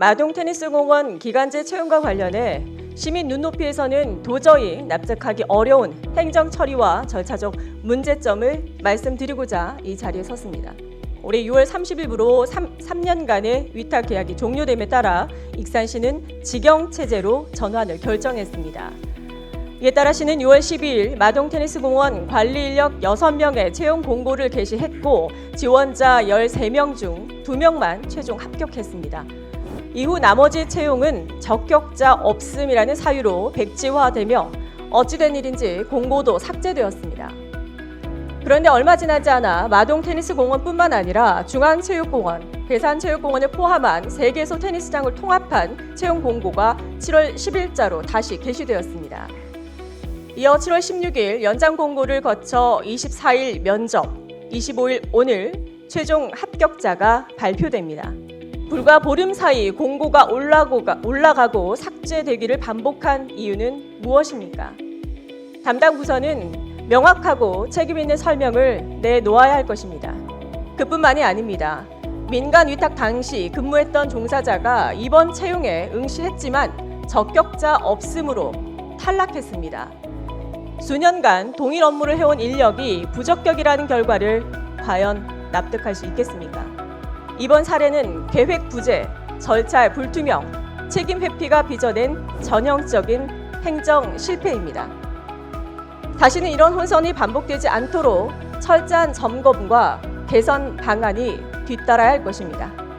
마동 테니스 공원 기간제 채용과 관련해 시민 눈높이에서는 도저히 납득하기 어려운 행정 처리와 절차적 문제점을 말씀드리고자 이 자리에 섰습니다. 올해 6월 30일부로 3, 3년간의 위탁 계약이 종료됨에 따라 익산시는 직영 체제로 전환을 결정했습니다. 이에 따라 시는 6월 12일 마동 테니스 공원 관리 인력 6명의 채용 공고를 게시했고 지원자 13명 중 2명만 최종 합격했습니다. 이후 나머지 채용은 적격자 없음이라는 사유로 백지화되며 어찌된 일인지 공고도 삭제되었습니다. 그런데 얼마 지나지 않아 마동 테니스 공원뿐만 아니라 중앙체육공원, 괴산체육공원을 포함한 3개소 테니스장을 통합한 채용 공고가 7월 10일자로 다시 게시되었습니다. 이어 7월 16일 연장 공고를 거쳐 24일 면접, 25일 오늘 최종 합격자가 발표됩니다. 불과 보름 사이 공고가 올라고, 올라가고 삭제되기를 반복한 이유는 무엇입니까? 담당 부서는 명확하고 책임 있는 설명을 내놓아야 할 것입니다. 그뿐만이 아닙니다. 민간 위탁 당시 근무했던 종사자가 이번 채용에 응시했지만 적격자 없음으로 탈락했습니다. 수년간 동일 업무를 해온 인력이 부적격이라는 결과를 과연 납득할 수 있겠습니까? 이번 사례는 계획 부재, 절차 불투명, 책임 회피가 빚어낸 전형적인 행정 실패입니다. 다시는 이런 혼선이 반복되지 않도록 철저한 점검과 개선 방안이 뒤따라야 할 것입니다.